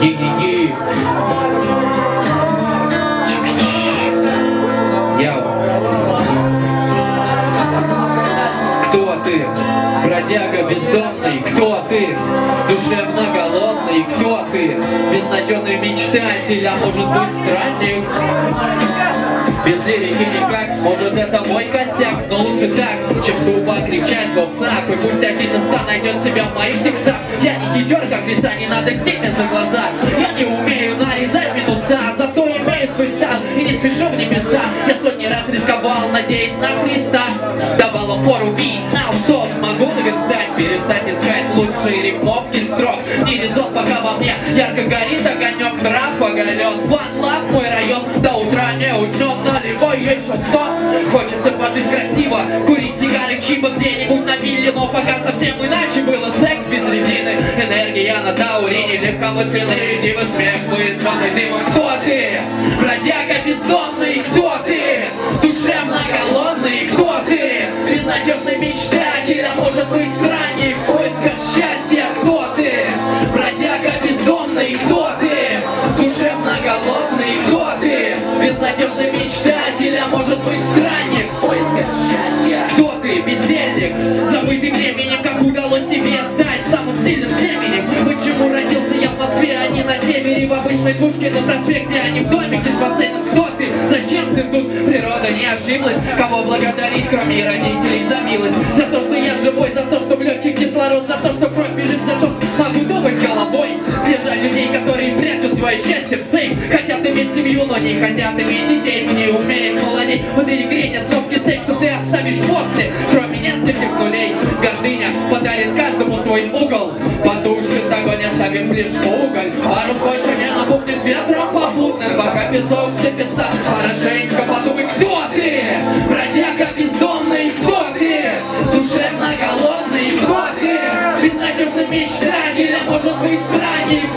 Яу. Кто ты? Бродяга бездомный, кто ты? Душевно голодный, кто ты? Безнадежный мечтатель, а может быть странник? Без лирики никак, может это мой так, чем тупо кричать в WhatsApp И пусть один инста найдет себя в моих текстах. Я не хитер, как лиса, не надо степиться глаза. Я не умею нарезать минуса Зато имею свой стан. И не спешу в небеса. Я сотни раз рисковал, надеясь на Христа. Давал фору бить, знал, что смогу наверстать. Перестать искать лучшие рифмовки строк Не резон, пока во мне ярко горит огонек. Нрав оголен, план лав мой район. До утра не уснем, еще сто Хочется пожить красиво, курить сигарик чиба где-нибудь на вилле Но пока совсем иначе было секс без резины Энергия на таурине, легкомысленные дивы Смех вызванный дымом Кто ты? Бродяга бездомный, кто ты? Душевно голодный, кто ты? Безнадежный мечтатель, забытый временем, как удалось тебе стать самым сильным семенем Почему родился я в Москве, а не на севере? В обычной двушке на проспекте, а не в домике с бассейном Кто ты? Зачем ты тут? Природа не ошиблась. Кого благодарить, кроме родителей, за милость? За то, что я живой, за то, что в легких кислород За то, что кровь бежит, за то, что могу думать головой. Мне жаль людей, которые твое счастье в секс Хотят иметь семью, но не хотят иметь детей. Мы не умеем молодеть, мы перегренят кнопки секс Что ты оставишь после, кроме нескольких нулей Гордыня подарит каждому свой угол. Потушит огонь, оставим лишь уголь. Пару больше не напомнит ветром попутным Пока песок сыпется, хорошенько подумай, кто ты? Бродяга бездомный, кто ты? Душевно голодный, кто ты? безначертный мечтатель, а может быть странник